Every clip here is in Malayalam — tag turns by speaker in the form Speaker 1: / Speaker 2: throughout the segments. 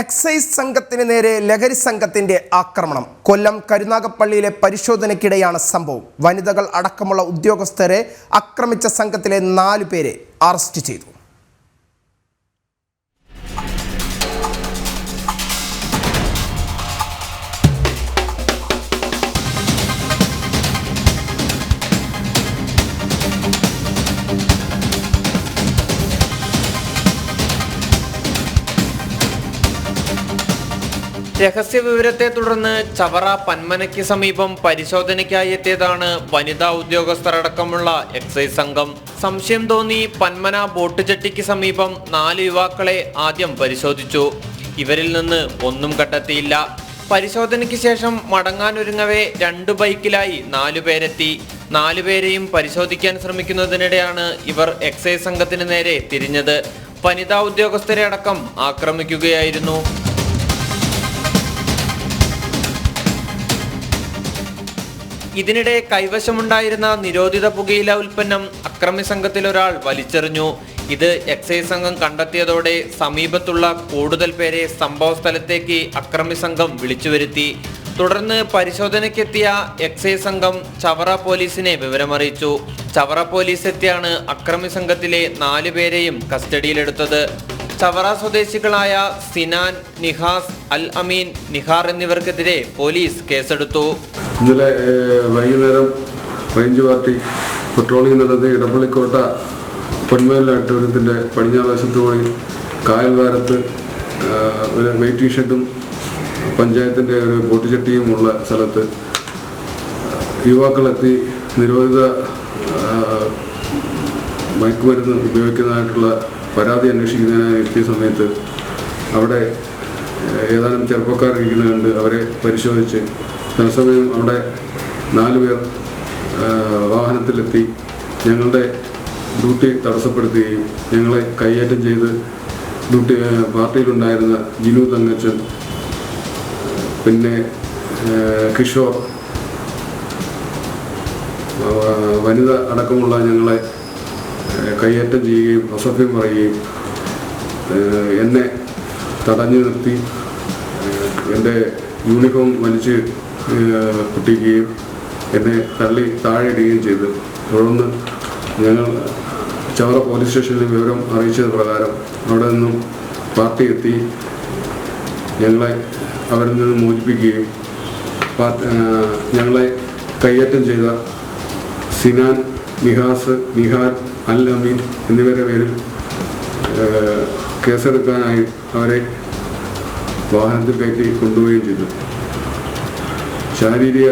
Speaker 1: എക്സൈസ് സംഘത്തിന് നേരെ ലഹരി സംഘത്തിന്റെ ആക്രമണം. കൊല്ലം കരുനാഗപ്പള്ളിയിലെ പരിശോധനയ്ക്കിടെയാണ് സംഭവം. വനിതകൾ അടക്കമുള്ള ഉദ്യോഗസ്ഥരെ ആക്രമിച്ച സംഘത്തിലെ നാലു പേരെ അറസ്റ്റ് ചെയ്തു.
Speaker 2: രഹസ്യ വിവരത്തെ തുടർന്ന് ചവറ പന്മനയ്ക്ക് സമീപം പരിശോധനയ്ക്കായി എത്തിയതാണ് വനിതാ ഉദ്യോഗസ്ഥരടക്കമുള്ള എക്സൈസ് സംഘം. സംശയം തോന്നി പന്മന ബോട്ട് ജെട്ടിക്ക് സമീപം നാല് യുവാക്കളെ ആദ്യം പരിശോധിച്ചു. ഇവരിൽ നിന്ന് ഒന്നും കണ്ടെത്തിയില്ല. പരിശോധനയ്ക്ക് ശേഷം മടങ്ങാനൊരുങ്ങവേ രണ്ട് ബൈക്കിലായി നാലുപേരെത്തി നാലുപേരെയും പരിശോധിക്കാൻ ശ്രമിക്കുന്നതിനിടെയാണ് ഇവർ എക്സൈസ് സംഘത്തിന് നേരെ തിരിഞ്ഞത്. വനിതാ ഉദ്യോഗസ്ഥരെ അടക്കം ആക്രമിക്കുകയായിരുന്നു. ഇതിനിടെ കൈവശമുണ്ടായിരുന്ന നിരോധിത പുകയില ഉൽപ്പന്നം അക്രമി സംഘത്തിൽ ഒരാൾ വലിച്ചെറിഞ്ഞു. ഇത് എക്സൈസ് സംഘം കണ്ടെത്തിയതോടെ സമീപത്തുള്ള കൂടുതൽ പേരെ സംഭവ സ്ഥലത്തേക്ക് അക്രമി സംഘം വിളിച്ചു വരുത്തി തുടർന്ന് പരിശോധനയ്ക്കെത്തിയ എക്സൈസ് സംഘം ചവറ പോലീസിനെ വിവരമറിയിച്ചു. ചവറ പോലീസ് എത്തിയാണ് അക്രമി സംഘത്തിലെ നാലു പേരെയും കസ്റ്റഡിയിലെടുത്തത്. ചവറ സ്വദേശികളായ സിനാൻ നിഹാസ് അൽ അമീൻ നിഹാർ എന്നിവർക്കെതിരെ പോലീസ് കേസെടുത്തു.
Speaker 3: ഇന്നലെ വൈകുന്നേരം റേഞ്ച് പാർട്ടി പട്രോളിംഗ് നടത്തി ഇടപ്പള്ളിക്കോട്ട പൊന്മേൽ ഓഡിറ്റോറിയത്തിന്റെ പടിഞ്ഞാറവശത്ത് പോയി കായൽവാരത്ത് ഒരു വെയിറ്റിംഗ് ഷെഡും പഞ്ചായത്തിന്റെ ഒരു പൊട്ടിച്ചട്ടിയും ഉള്ള സ്ഥലത്ത് യുവാക്കളെത്തി നിരോധിത മയക്കുമരുന്ന് ഉപയോഗിക്കുന്നതായിട്ടുള്ള പരാതി അന്വേഷിക്കുന്നതിനായി എത്തിയ സമയത്ത് അവിടെ ഏതാനും ചെറുപ്പക്കാർ ഇരിക്കുന്നത് കണ്ട് അവരെ പരിശോധിച്ച് തത്സമയം അവിടെ നാല് പേർ വാഹനത്തിലെത്തി ഞങ്ങളുടെ ഡ്യൂട്ടി തടസ്സപ്പെടുത്തുകയും ഞങ്ങളെ കൈയേറ്റം ചെയ്ത് ഡ്യൂട്ടി പാർട്ടിയിലുണ്ടായിരുന്ന ജിനു തങ്കച്ചൻ പിന്നെ കിഷോർ വനിത അടക്കമുള്ള ഞങ്ങളെ കൈയേറ്റം ചെയ്യുകയും അസഭ്യം പറയുകയും എന്നെ തടഞ്ഞു നിർത്തി എന്റെ യൂണിഫോം വലിച്ച് പൊട്ടിക്കുകയും എന്നെ തള്ളി താഴെ ഇടുകയും ചെയ്തു. തുടർന്ന് ഞങ്ങൾ ചവറ പോലീസ് സ്റ്റേഷനിൽ വിവരം അറിയിച്ചത് പ്രകാരം അവിടെ നിന്നും പാർട്ടി എത്തി. ഞങ്ങളെ അവരിൽ നിന്ന് മോചിപ്പിക്കുകയും ഞങ്ങളെ കൈയേറ്റം ചെയ്ത സിനാൻ മിഹാസ് നിഹാൽ അൽ അമീൻ എന്നിവരുടെ പേരിൽ കേസെടുക്കാനായി അവരെ വാഹനത്തിൽ കയറ്റി കൊണ്ടുപോവുകയും ചെയ്തു. ശാരീരിക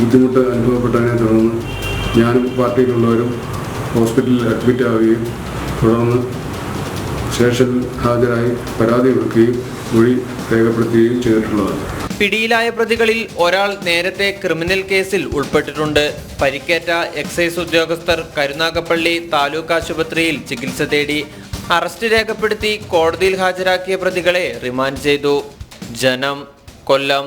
Speaker 3: ബുദ്ധിമുട്ട് അനുഭവപ്പെട്ടതിനെ തുടർന്ന് ഞാനും പാർട്ടിയിലുള്ളവരും ഹോസ്പിറ്റലിൽ അഡ്മിറ്റ് ആവുകയും തുടർന്ന് സ്റ്റേഷനിൽ ഹാജരായി പരാതി കൊടുക്കുകയും മൊഴി രേഖപ്പെടുത്തുകയും ചെയ്തിട്ടുള്ളതാണ്.
Speaker 2: പിടിയിലായ പ്രതികളിൽ ഒരാൾ നേരത്തെ ക്രിമിനൽ കേസിൽ ഉൾപ്പെട്ടിട്ടുണ്ട്. പരിക്കേറ്റ എക്സൈസ് ഉദ്യോഗസ്ഥർ കരുനാഗപ്പള്ളി താലൂക്ക് ആശുപത്രിയിൽ ചികിത്സ തേടി അറസ്റ്റ് രേഖപ്പെടുത്തി കോടതിയിൽ ഹാജരാക്കിയ പ്രതികളെ റിമാൻഡ് ചെയ്തു. ജനം കൊല്ലം.